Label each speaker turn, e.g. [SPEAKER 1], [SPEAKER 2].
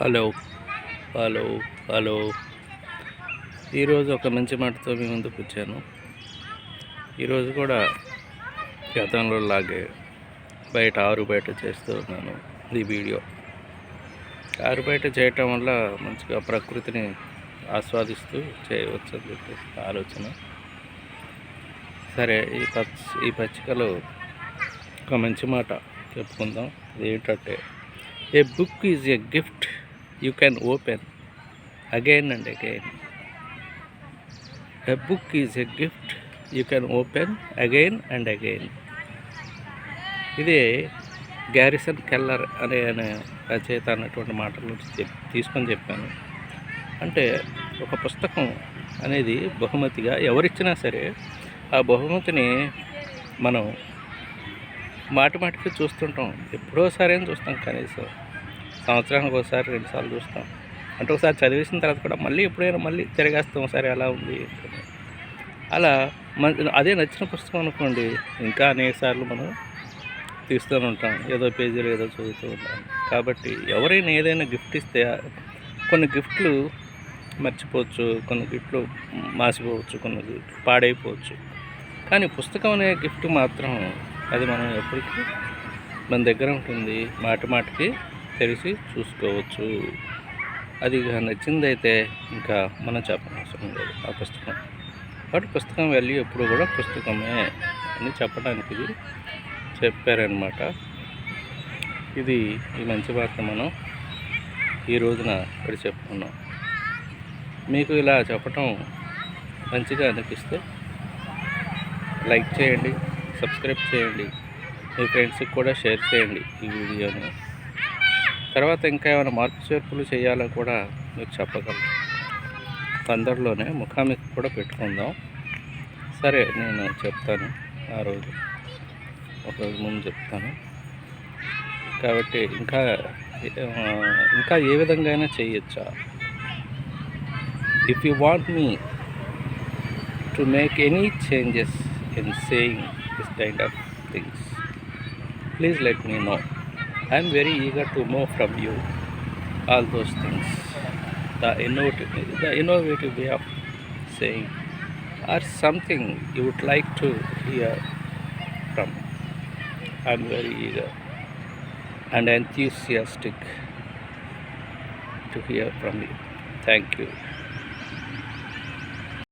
[SPEAKER 1] Hello hello hello. ఈరోజు ఒక మంచి మాటతో మీ ముందుకు వచ్చాను. ఈరోజు కూడా గతంలో లాగే బయట ఆరు బయట చేస్తూ ఉన్నాను ఈ వీడియో. ఆరు బయట చేయటం వల్ల మంచిగా ప్రకృతిని ఆస్వాదిస్తూ చేయవచ్చు అని చెప్పేసి ఆలోచన. సరే ఈ పచ్చ ఈ పచ్చికలో ఒక మంచి మాట చెప్పుకుందాం. ఏంటంటే a book is a gift you can open again and again a book is a gift you can open again and again ఇది గ్యారిసన్ కెల్లర్ అనే అనే రచయిత అన్నటువంటి మాటల నుంచి చెప్ తీసుకొని చెప్పాను. అంటే ఒక పుస్తకం అనేది బహుమతిగా ఎవరిచ్చినా సరే ఆ బహుమతిని మనం మాటి మాటికి చూస్తుంటాం. ఎప్పుడోసారి చూస్తాం కనీసం. సంవత్సరానికి ఒకసారి రెండుసార్లు చూస్తాం. అంటే ఒకసారి చదివేసిన తర్వాత కూడా మళ్ళీ ఎప్పుడైనా మళ్ళీ తిరగేస్తాం ఒకసారి అలా ఉంది అలా మన అదే నచ్చిన పుస్తకం అనుకోండి ఇంకా అనేక సార్లు మనం తీస్తూనే ఉంటాం. ఏదో పేజీలు ఏదో చదువుతూ ఉంటాం. కాబట్టి ఎవరైనా ఏదైనా గిఫ్ట్ ఇస్తే కొన్ని గిఫ్ట్లు మర్చిపోవచ్చు కొన్ని గిఫ్ట్లు మాసిపోవచ్చు కొన్ని గిఫ్ట్లు పాడైపోవచ్చు. కానీ పుస్తకం అనే గిఫ్ట్ మాత్రం అది మనం ఎప్పటికీ మన దగ్గర ఉంటుంది. మాటి మాటికి తెరిచి చూసుకోవచ్చు. అది నచ్చిందైతే ఇంకా మనం చెప్పనవసరం లేదు. ఆ పుస్తకం. కాబట్టి పుస్తకం వాల్యూ ఎప్పుడు కూడా పుస్తకమే అని చెప్పడానికి ఇది చెప్పారనమాట ఇది ఈ మంచి వార్త మనం ఈ రోజున ఇక్కడ చెప్పుకున్నాం. మీకు ఇలా చెప్పటం మంచిగా అనిపిస్తే లైక్ చేయండి సబ్స్క్రైబ్ చేయండి. మీ ఫ్రెండ్స్కి కూడా షేర్ చేయండి ఈ వీడియోని. తర్వాత ఇంకా ఏమైనా మార్పు చేర్పులు చేయాలో కూడా మీరు చెప్పగలరు. తొందరలోనే ముఖాముఖి కూడా పెట్టుకుందాం. సరే నేను చెప్తాను. ఆ రోజు ఒక రోజు ముందు చెప్తాను. కాబట్టి ఇంకా ఇంకా ఏ విధంగా అయినా చేయొచ్చా? If you want me to make any changes in saying this kind of things please let me know I am very eager to know from you all those things. The innovative, the innovative way of saying or something you would like to hear from. I am very eager and enthusiastic to hear from you. Thank you.